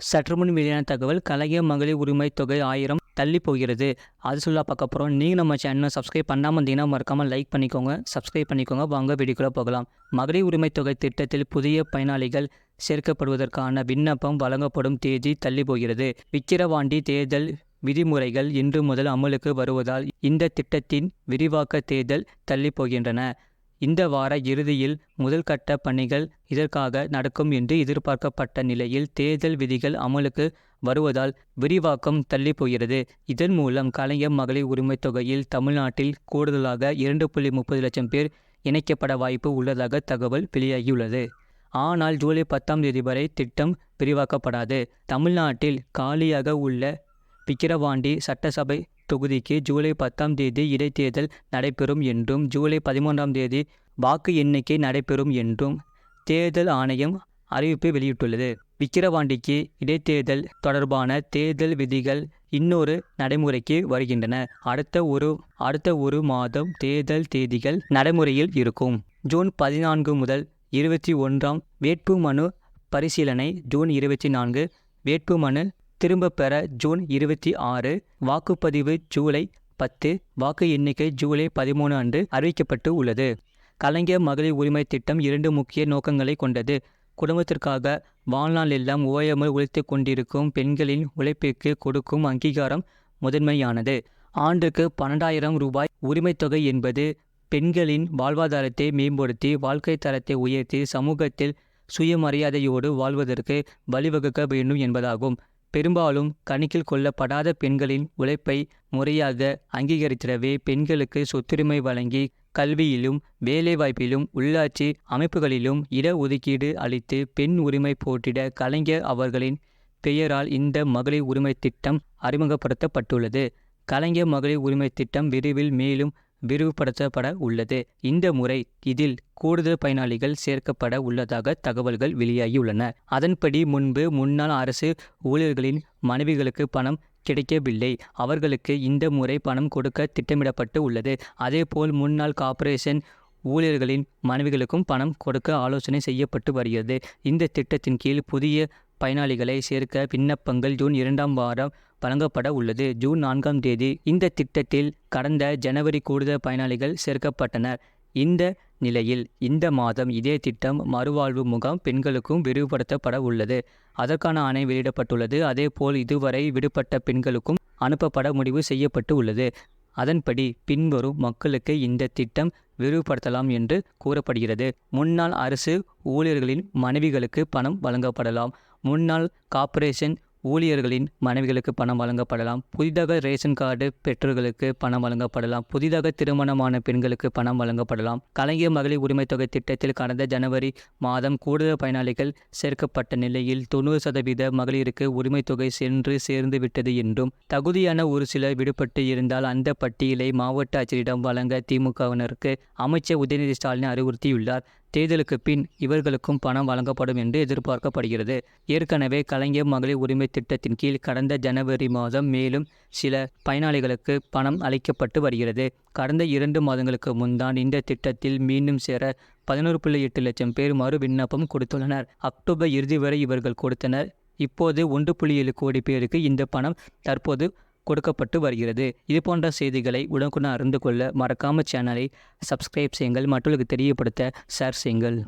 சற்றுமுன் வெளியான தகவல் கலைஞர் மகளிர் உரிமை தொகை ஆயிரம் தள்ளி போகிறது. அது சொல்ல பார்க்க போகிறோம் நீங்கள் நம்ம சேனலை சப்ஸ்கிரைப் பண்ணாமல் இருந்தீங்கன்னா மறக்காமல் லைக் பண்ணிக்கோங்க. சப்ஸ்கிரைப் பண்ணிக்கோங்க. வாங்க வீடியோக்குள்ளே போகலாம். மகளிர் உரிமை தொகை திட்டத்தில் புதிய பயனாளிகள் சேர்க்கப்படுவதற்கான விண்ணப்பம் வழங்கப்படும் தேதி தள்ளி போகிறது. விக்கிரவாண்டி தேர்தல் விதிமுறைகள் இன்று முதல் அமலுக்கு வருவதால் இந்த திட்டத்தின் விரிவாக்க தேர்தல் தள்ளி போகின்றன. இந்த வார இறுதியில் முதல் கட்ட பணிகள் இதற்காக நடக்கும் என்று எதிர்பார்க்கப்பட்ட நிலையில் தேர்தல் விதிகள் அமலுக்கு வருவதால் விரிவாக்கம் தள்ளி போகிறது இதன் மூலம் கலைஞர் மகளிர் உரிமைத் தொகையில் தமிழ்நாட்டில் கூடுதலாக இரண்டு புள்ளி முப்பது லட்சம் பேர் இணைக்கப்பட வாய்ப்பு உள்ளதாக தகவல் வெளியாகியுள்ளது. ஆனால் ஜூலை பத்தாம் தேதி வரை திட்டம் விரிவாக்கப்படாது. தமிழ்நாட்டில் காலியாக உள்ள விக்கிரவாண்டி சட்டசபை தொகுதிக்கு ஜூலை பத்தாம் தேதி இடைத்தேர்தல் நடைபெறும் என்றும் ஜூலை பதிமூன்றாம் தேதி வாக்கு எண்ணிக்கை நடைபெறும் என்றும் தேர்தல் ஆணையம் அறிவிப்பு வெளியிட்டுள்ளது. விக்கிரவாண்டிக்கு இடைத்தேர்தல் தொடர்பான தேர்தல் விதிகள் இன்னொரு நடைமுறைக்கு வருகின்றன. அடுத்த ஒரு அடுத்த ஒரு மாதம் தேர்தல் தேதிகள் நடைமுறையில் இருக்கும். ஜூன் பதினான்கு முதல் இருபத்தி ஒன்றாம் வேட்புமனு பரிசீலனை ஜூன் இருபத்தி நான்கு வேட்புமனு திரும்ப பெற ஜூன் இருபத்தி ஆறு வாக்குப்பதிவு ஜூலை பத்து வாக்கு எண்ணிக்கை ஜூலை பதிமூணு அன்று அறிவிக்கப்பட்டு உள்ளது. கலைஞர் மகளிர் உரிமை திட்டம் இரண்டு முக்கிய நோக்கங்களை கொண்டது. குடும்பத்திற்காக வாழ்நாள் எல்லாம் ஓயாமல் உழைத்து கொண்டிருக்கும் பெண்களின் உழைப்பிற்கு கொடுக்கும் அங்கீகாரம் முதன்மையானது. ஆண்டுக்கு பன்னெண்டாயிரம் ரூபாய் உரிமைத்தொகை என்பது பெண்களின் வாழ்வாதாரத்தை மேம்படுத்தி வாழ்க்கை தரத்தை உயர்த்தி சமூகத்தில் சுயமரியாதையோடு வாழ்வதற்கு வழிவகுக்க வேண்டும் என்பதாகும். பெரும்பாலும் கணக்கில் கொள்ளப்படாத பெண்களின் உழைப்பை முறையாக அங்கீகரித்திடவே பெண்களுக்கு சொத்துரிமை வழங்கி கல்வியிலும் வேலைவாய்ப்பிலும் உள்ளாட்சி அமைப்புகளிலும் இட ஒதுக்கீடு அளித்து பெண் உரிமை போற்றிட கலைஞர் அவர்களின் பெயரால் இந்த மகளிர் உரிமை திட்டம் அறிமுகப்படுத்தப்பட்டுள்ளது. கலைஞர் மகளிர் உரிமை திட்டம் விரைவில் மேலும் விரிவுபடுத்தப்பட உள்ளது. இந்த முறை இதில் கூடுதல் பயனாளிகள் சேர்க்கப்பட உள்ளதாக தகவல்கள் வெளியாகியுள்ளன. அதன்படி முன்பு முன்னாள் அரசு ஊழியர்களின் மனைவிகளுக்கு பணம் கிடைக்கவில்லை. அவர்களுக்கு இந்த முறை பணம் கொடுக்க திட்டமிடப்பட்டு உள்ளது. அதேபோல் முன்னாள் கார்ப்பரேஷன் ஊழியர்களின் மனைவிகளுக்கும் பணம் கொடுக்க ஆலோசனை செய்யப்பட்டு வருகிறது. இந்த திட்டத்தின் கீழ் புதிய பயனாளிகளை சேர்க்க விண்ணப்பங்கள் ஜூன் இரண்டாம் வாரம் வழங்கப்பட உள்ளது. ஜூன் நான்காம் தேதி இந்த திட்டத்தில் கடந்த ஜனவரி கூடுதல் பயனாளிகள் சேர்க்கப்பட்டனர். இந்த நிலையில் இந்த மாதம் இதே திட்டம் மறுவாழ்வு முகாம் பெண்களுக்கும் விரிவுபடுத்தப்பட உள்ளது. அதற்கான ஆணை வெளியிடப்பட்டுள்ளது. அதேபோல் இதுவரை விடுபட்ட பெண்களுக்கும் அனுப்பப்பட முடிவு செய்யப்பட்டு உள்ளது. அதன்படி பின்வரும் மக்களுக்கு இந்த திட்டம் விரிவுபடுத்தலாம் என்று கூறப்படுகிறது. முன்னாள் அரசு ஊழியர்களின் மனைவிகளுக்கு பணம் வழங்கப்படலாம். முன்னாள் கார்ப்பரேஷன் ஊழியர்களின் மனைவிகளுக்கு பணம் வழங்கப்படலாம். புதிதாக ரேஷன் கார்டு பெற்றோர்களுக்கு பணம் வழங்கப்படலாம். புதிதாக திருமணமான பெண்களுக்கு பணம் வழங்கப்படலாம். கலைஞர் மகளிர் உரிமைத் தொகை திட்டத்தில் கடந்த ஜனவரி மாதம் கூடுதல் பயனாளிகள் சேர்க்கப்பட்ட நிலையில் தொண்ணூறு சதவீத மகளிருக்கு உரிமைத் தொகை சென்று சேர்ந்து விட்டது என்றும் தகுதியான ஒரு சிலர் விடுபட்டு இருந்தால் அந்த பட்டியலை மாவட்ட ஆட்சியரிடம் வழங்க திமுகவினருக்கு அமைச்சர் உதயநிதி ஸ்டாலின் அறிவுறுத்தியுள்ளார். தேர்தலுக்கு பின் இவர்களுக்கும் பணம் வழங்கப்படும் என்று எதிர்பார்க்கப்படுகிறது. ஏற்கனவே கலைஞர் மகளிர் உரிமை திட்டத்தின் கீழ் கடந்த ஜனவரி மாதம் மேலும் சில பயனாளிகளுக்கு பணம் அளிக்கப்பட்டு வருகிறது. கடந்த இரண்டு மாதங்களுக்கு முன்தான் இந்த திட்டத்தில் மீண்டும் சேர பதினோரு புள்ளி எட்டு லட்சம் பேர் மறு விண்ணப்பம் கொடுத்துள்ளனர். அக்டோபர் இறுதி வரை இவர்கள் கொடுத்தனர். இப்போது ஒன்று புள்ளி ஏழு கோடி பேருக்கு இந்த பணம் தற்போது கொடுக்கப்பட்டு வருகிறது. இது போன்ற செய்திகளை உடனுக்குடன் அறிந்து கொள்ள மறக்காம சேனலை சப்ஸ்கிரைப் செய்யுங்கள். மற்றவர்களுக்கு தெரியப்படுத்த ஷேர் செய்யுங்கள்.